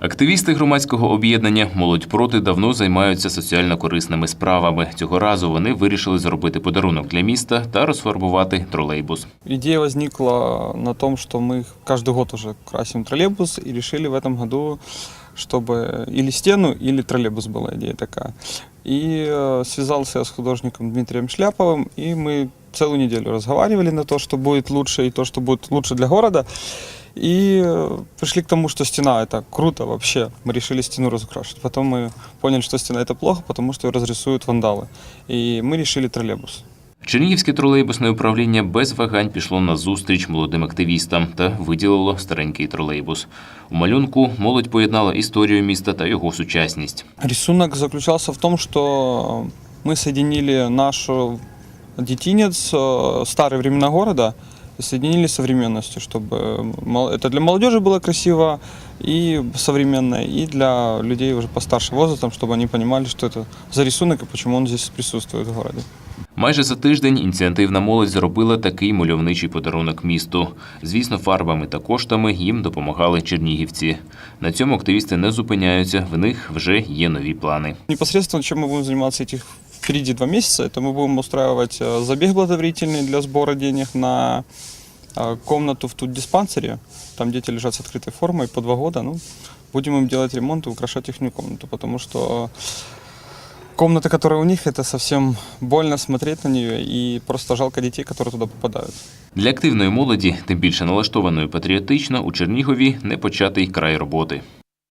Активісти громадського об'єднання Молодь проти давно займаються соціально корисними справами. Цього разу вони вирішили зробити подарунок для міста та розфарбувати тролейбус. Идея возникла на том, что мы каждый год уже красим троллейбус и решили в этом году, чтобы или стену, или троллейбус была идея такая. И э, связался я с художником Дмитрием Шляповым, и мы целую неделю разговаривали на то, что будет лучше, и то, что будет лучше для города. И э, пришли к тому, что стена это круто вообще. Мы решили стену разукрашивать. Потом мы поняли, что стена это плохо, потому что ее разрисуют вандалы. И мы решили троллейбус. Чернігівське тролейбусне управління без вагань пішло на зустріч молодим активістам та виділило старенький тролейбус. У малюнку молодь поєднала історію міста та його сучасність. Рисунок заключался в том, что мы соединили наш детинец, э, старые времена города, и соединили с современностью, чтобы мол- это для молодежи было красиво и современно, и для людей уже постарше возрастом, чтобы они понимали, что это за рисунок и почему он здесь присутствует в городе. Майже за тиждень ініціативна молодь зробила такий мальовничий подарунок місту. Звісно, фарбами та коштами їм допомагали чернігівці. На цьому активісти не зупиняються, в них вже є нові плани. Непосредственно, чем мы будем заниматься этих впереди два месяца, это мы будем устраивать э, забег благотворительный для сбора денег на э, комнату в тут диспансере. Там дети лежат с открытой формой по два года. Ну, будем им делать ремонт и украшать их комнату, потому что комната, которая у них, это совсем больно смотреть на нее, и просто жалко детей, которые туда попадают. Для активної молоді, тим більше налаштованої патріотично, у Чернігові не початий край роботи.